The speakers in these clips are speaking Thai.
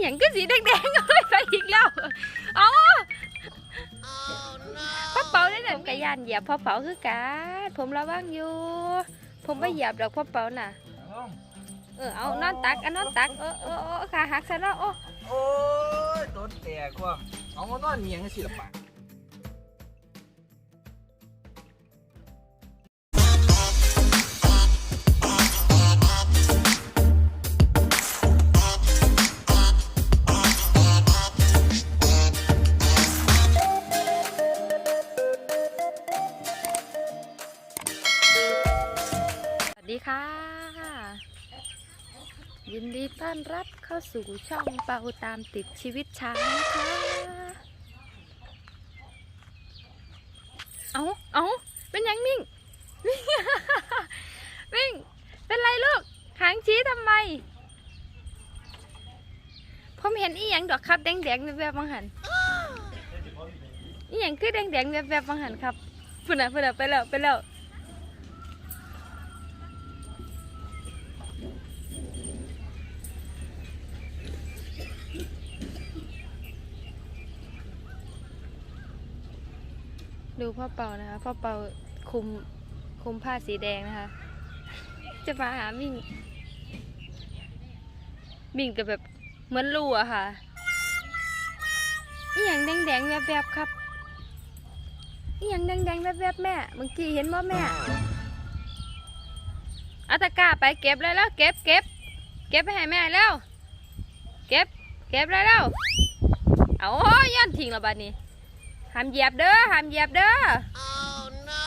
หยังก็สีแดงๆเลยไปอีกแล้วเอาพ่อเป๋าได้แต่กระยานเหยียบพ่อเป๋าคือกันผมระวังอยู่ ผมไม่เหยียบดอกพ่อเป๋าน่ะเออเอานอนตักอันนอนตักเออเออขาหักซะแล้วโอ้โอ้ยต้นแตกความเอามานอนเมียงสิละปะ รับเข้าสู่ช่องเปาตามติดชีวิตช้างนะคะ เอาเอาเป็นยังมิ่งมิ่งมิ่ง เป็นไรลูก หางชี้ทำไม ผมเห็นอีหยังดอกครับแดงแดงแวบๆบางหันอีหยังคือแดงแดงแวบๆบางหันครับพุ่นอะพุ่นอะไปแล้วไปแล้ว ดูพ่อเปานะคะ พ่อเปาคุมคุมผ้าสีแดงนะคะ จะมาหามิ่ง มิ่งกับแบบเหมือนรูอะค่ะอีหยังแดงๆแวบๆครับอีหยังแดงๆแวบๆแม่เมื่อกี้เห็นว่าแม่อาตะกาไปเก็บเลยแล้วเก็บเก็บเก็บไปให้แม่แล้ว เก็บเก็บเลยแล้วเอาโอ้ยย้อนทิ้งแล้วบัดนี้ ห้ามเหยียบเด้อห้ามเหยียบเด้อ oh no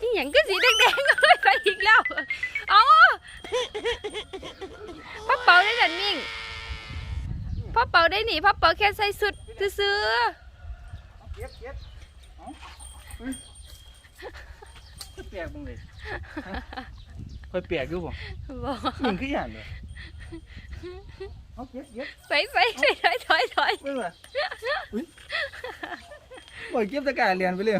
อีหยังก็สีแดงๆเลยไปอีกแล้วเอาพ่อเป่าได้แต่นิ่งพ่อเป่าได้หนีพ่อเป่าแค่ใส่สุดซื้อเก็บเก็บเอาเฮ้ยแปลกบ้างเลยค่อยแปลกดูบ่ๆบอกมึงคืออย่างเลย เอาเก็บเก็บไปไปไปถอยถอยถอยเบิ่งว่ะอุ้ยบ่เก็บตะกร้าเรียนไปเลย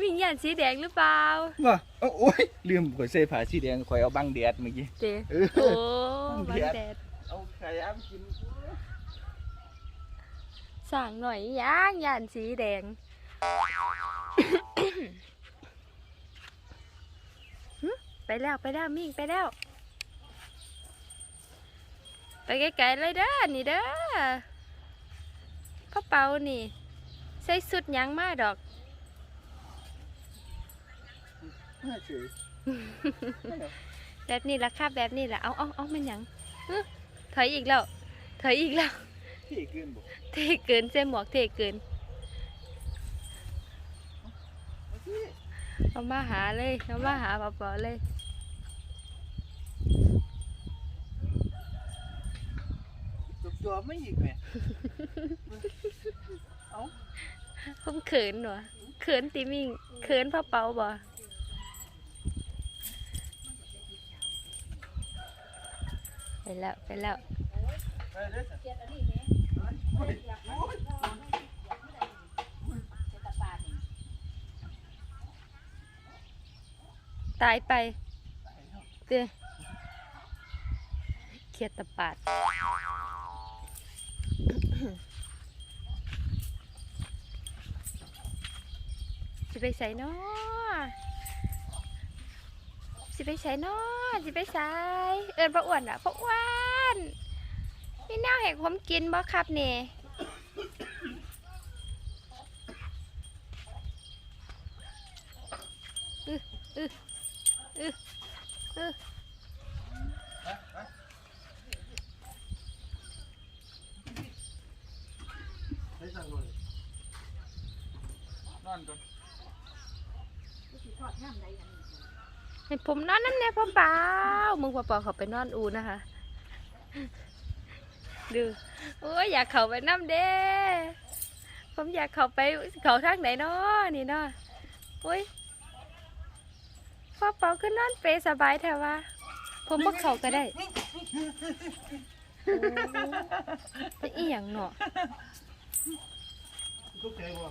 วิ่งยันสีแดงหรือเปล่าว่าเอาโอ้ยลืมข่อยใส่ผ้าสีแดงข่อยเอาบังแดดเมื่อกี้เจเออโอ้เบีบังยดแดดเอาไข่อ้ำกินสั่งหน่อยย่างยันสีแดงหึไปแล้วไปแล้วมิ่งไปแล้ว ไปไกลๆเลยเด้อนี่เด้อพ่อเปานี่ ใส่สุดหยังมาดอกน่าเฉยแบบนี้ละครับแบบนี้ละเอาเอาเอามันหยังหึถอยอีกแล้วถอยอีกแล้วพี่เกินบ่เทเกินเส้หมวกเทเกินเอาสิเอามาหาเลยเอามาหาพ่อเปาเลย จบไม่อีกแหม่เอาผมเขินหนวเขินติมิงเขินพ่อเปาบ่ไปแล้วไปแล้วไปเด้อสิโอ้ยโอ้ยตายไปเด้เขียดตะปาด สิไปใส่นาะสิไปใส่นาะสิไปใส่เอินพระอ้วนอะพระอ้วนนี่แนวให้ผมกินบ่ครับเนี่ยอืออืออืออื้อไปสั่ งเลยนอนก่อนให้ผมนอนนั่นแน่พ่อเปล่ามึงพ่อเปล่าเขาไปนอนอูนะคะดูโอ้ยอยากเขาไปน้ำเด้ผมอยากเขาไปเขาทางไหนเนาะนี่เนาะโอ้ยพ่อเปล่าก็นอนเปรสบายแถวะผมว่าเขาก็ได้โอ้เป็นอีหยังเนาะ ทุกใจบ่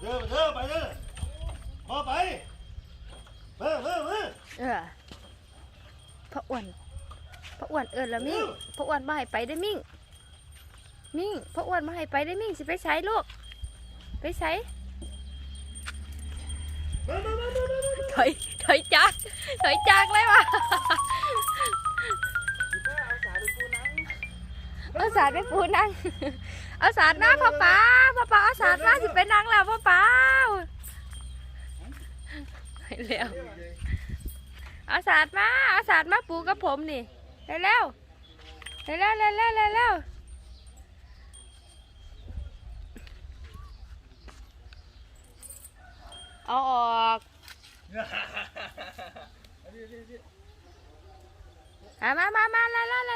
เด้อเด้อไปเด้อพอไปเบ้อเบ้อเบ้อเออพระอ้วนพระอ้วนเอิญละมิ่งพระอ้วนมาให้ไปได้อมิ่ง มิ่งพระอ้วนมาให้ไปได้อมิ่งสิไปใช้ลูกไปใช้เบ้อเบ้อเบ้อเบ้อเบ้อถอยถอยจากถอยจากเลยวะเอาสาดไปปูนั่งเอาสา เอาสาดหน้าพ่อป้าพ่อป้าเอาสาดหน้าสิเป็นนางแล้วพ่อป้าเร็วเอาสาดมาเอาสาดมาปูกับผมนี่เร็วเร็วเร็วเร็วเร็วเอาออกมามามาแล้วแล้ว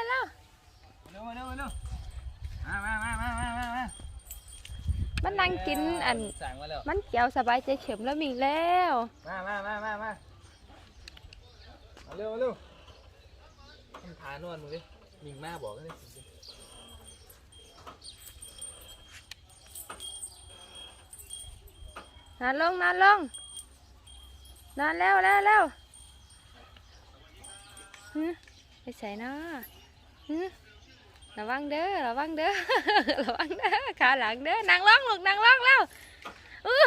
มันนั่งกินอัน สั่งมาแล้วมันเกี่ยวสบายใจเข็มแล้วมิงแล้วมามามามามามาเร็วมาเร็วมันพานวดมึงดิมิงมาบอกกันเลยนอนลงนอนลงนอนแล้วแล้วแล้วฮึไปใส่เนาะฮึ ระวังเด้อระวังเด้อระวังเด้อขาหลังเด้อนั่งลงลูกนั่งลงแล้วอื้อ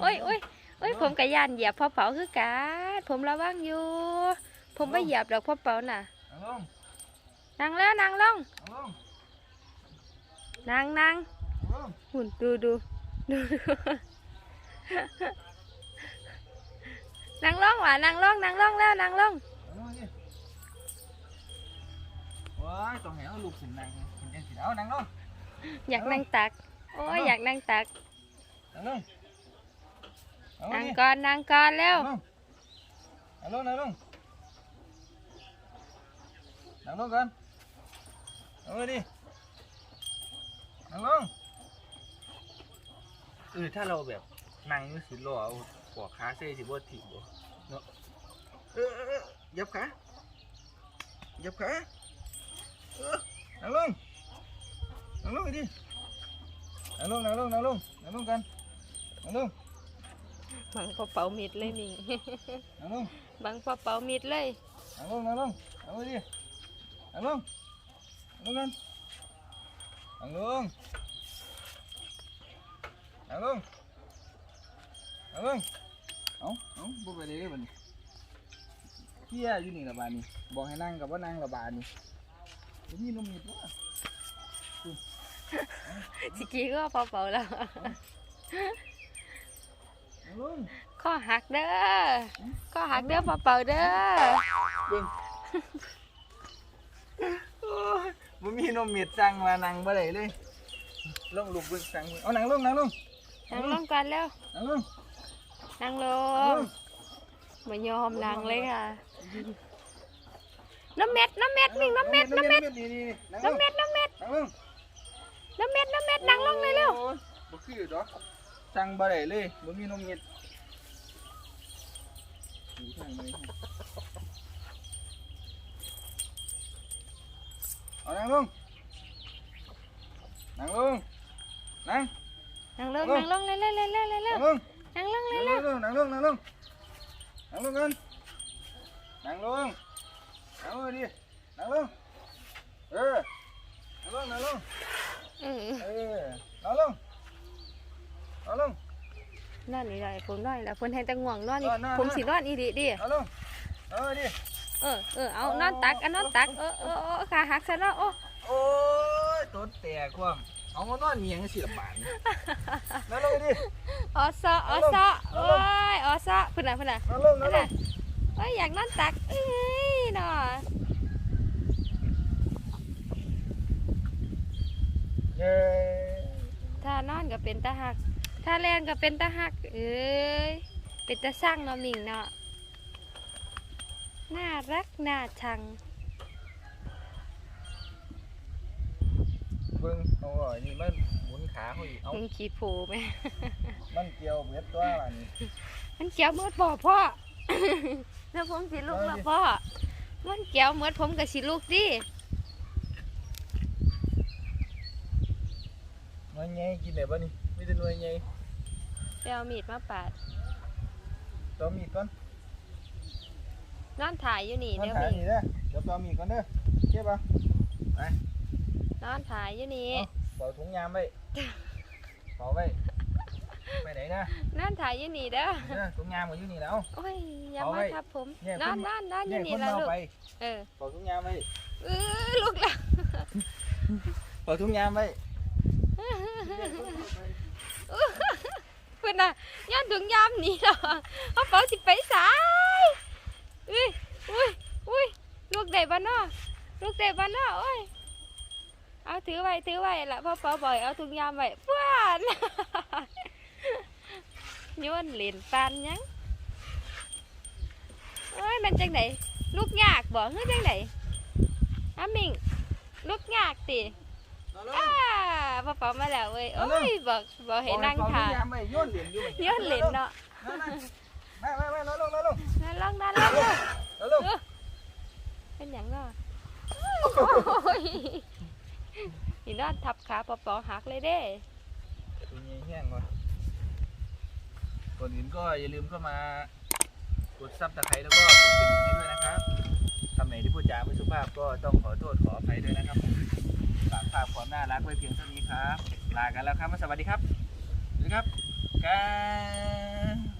โอ้ยโอ้ยโอ้ยผมกะยานเหยียบพ่อเป๋าคือกันผมระวังอยู่ ผมไม่เหยียบดอกพ่อเป๋าน่ะเอาลงนั่งแล้วนั่งลงเอาลงนั่งนั่งเอาลงหุ่นดูดูดูดูนั่งลงว่ะนั่งลงนั่งลงแล้วนั่งลงเอาลง ว้ายต้องให้เอาลูกขึ้นนั่งขึ้นยังสิเอานั่งลงอยากนั่งตัก โอ้ยอยากนั่งตัก นั่งลงเอาลนั่งดิก่อนนั่งก่อนเร็วนั่งลงนั่งลงนั่งลงกันเอาเลยดินั่งลงเออถ้าเราแบบนั่งอยูสิรอเอาปอกขาเซ่สิบ่ถิ่บ่เนาะเออเออเออยับขายับขาเออ นั่งลงนั่งลงดินั่งลงนั่งลงนั่งลงนั่งลงกันนั่งลงบังพอเป่ามิดเลยมิงนั่งลงบังพอเป่ามิดเลยนั่งลงนั่งลงนั่งลงดินั่งลงนั่งลงกันนั่งลงนั่งลงนั่งลงเอาเอาบ่ไปเลยบัดนี้เฮียอยู่นี่ละบาดนี้บอกให้นั่งกับว่านั่งละบาดนี้ บ่มีนมมีตัวสิกี้ก็พอเป่าแล้วนั่งลงข้อหักเด้อข้อหักเด้อพอเป่าเด้อเบิ่งโอ้ยบ่มีนมมีสั่งมานั่งบ่ได้เลยลงลูกเบิ่งสั่งเบิ่งเอานั่งลงนั่งลงนั่งลงก่อนแล้วนั่งลงนั่งลนั่งลงงมายอมนั่งเลยค่ะ น้ำเม็ดน้ำเม็ดมิงน้ำเม็ดน้ำเม็ดนี่นี่นี่นั่งลน้ำงเม็ดน้ำเม็ดนั่งลงน้ำเม็ดน้ำเม็ดนั่งลงเลยเร็วโอ้ยบ่คือดอกสั่งบ่ได้เลยบ่มีนมเม็ดอยู่ทางไหนเอานั่งลงนั่งลงนั่งนั่งลงนั่งลงเร็วเร็วเร็วเร็วเร็วเร็นั่วงลงนั่งลงเร็นั่วงเร็วลงนั่งลงนั่งลงนั่งลงกันนั่งลง นั่งลงดินั่งลงเออนั่งลงนั่งลงเออเออนั่งลงนั่งลงนอนนี่เลยผมนอนนี่แหละผมให้แตะง่วงนอนนี่นอนนอนผมสินอนอีดิดินั่งลงเออดิเออเออเอานอนตักอันนอนตักเออเออเออขาหักซะเนาะโอ้โอ้ยต้นแตกความเอามานอนเมียงสิละบาทนั่งลงดิออซอออซอโอ้ยออซอพุ่นน่ะพุ่นน่ะนั่งลงนั่พุ่งนลน่ะงโอ้ยอยากนอนตักเอ้ย เนาะเย้ถ้านอนก็เป็นตาหัก ถ้าแล่นก็เป็นตาหัก เอ้ย เป็นตาสร้างเนาะมิงเนาะ น่ารัก น่าชังเบิ่งเอาอะนี่มันหมุนขาเขาอีกเอามึงขี้โผล่ไหม มันเกี่ยวเบ็ดตัวล่ะนี่มันเจียวมืดบ่พ่อ แล้วผมสิลุกแล้วพ่อ มันแก้วเหมือนผมกับสิลูกดิหน่วยใหญ่กินได้บ่นี่มีแต่หน่วยใหญ่ไปเอามีดมาปาดตัวมีดก่อนนอนถ่ายอยู่นี่นอนเดี๋ยวถ่ายมีนี่เด้อเดี๋ยวตัวมีดก่อนเด้อเก็บบ่นอนถ่ายอยู่นี่เป่าถุงยามไว้เป่าไว้ ไปไหนนะนอนถ่ายอยู่นี่เด้อนี่นะถุงยามก็อยู่นี่แล้ว โอ้ยอย่าเอามาไว้ทับผมเนี่ยนอนคนนอนนอนอเนี่ยู่ยนี่คนละเอาลูก ไปเออเป่าถุงยามไว้เออลูกละเป่าถุงยามไว้เพื่อนน่ะย้อนถุงยามหนี่เหรอเอาเป๋าสิไปสายอุ้ยอุ้ยอุ้ยลูกได้บ้านนอลูกได้บ้านนอโอ้ยเอาถือไว้ถือไว้ละพ่อเป๋าบ่อยเอาถุงยามไว้เพื่อน โยนเหรียญปานหยังเอ้ยมันจังไหนลูกยากบ่เฮ้ยจังไหนอามิงลูกยากตินอนลงอ้าพ่อเป๋ามาแล้วเว้ยเอาโอ้เลยยบอกบอกให้นั่งเป่าถุถ่างยามไว้โยนเหรียญอยู่โยนเหรียญเนาะนั่นน่ะมามามาน้อยลงน้อยลงนั่นลองนั่นลองเนาะน้อยลงเป็นหยังเนาะโอ้ยนี่นอนทับขาปอปอหักเลยเด้ตัวใหญ่แห้งว่ะ ก่อนอื่นก็อย่าลืมเข้ามากดซับตะไคร้แล้วก็กดกระดิ่งให้ด้วยนะครับคำไหนที่พูดจาไม่สุภาพก็ต้องขอโทษขออภัยด้วยนะครับฝากภาพความน่ารักไว้เพียงเท่านี้ครับ ลากันแล้วครับสวัสดีครับสวัสดีครับกัน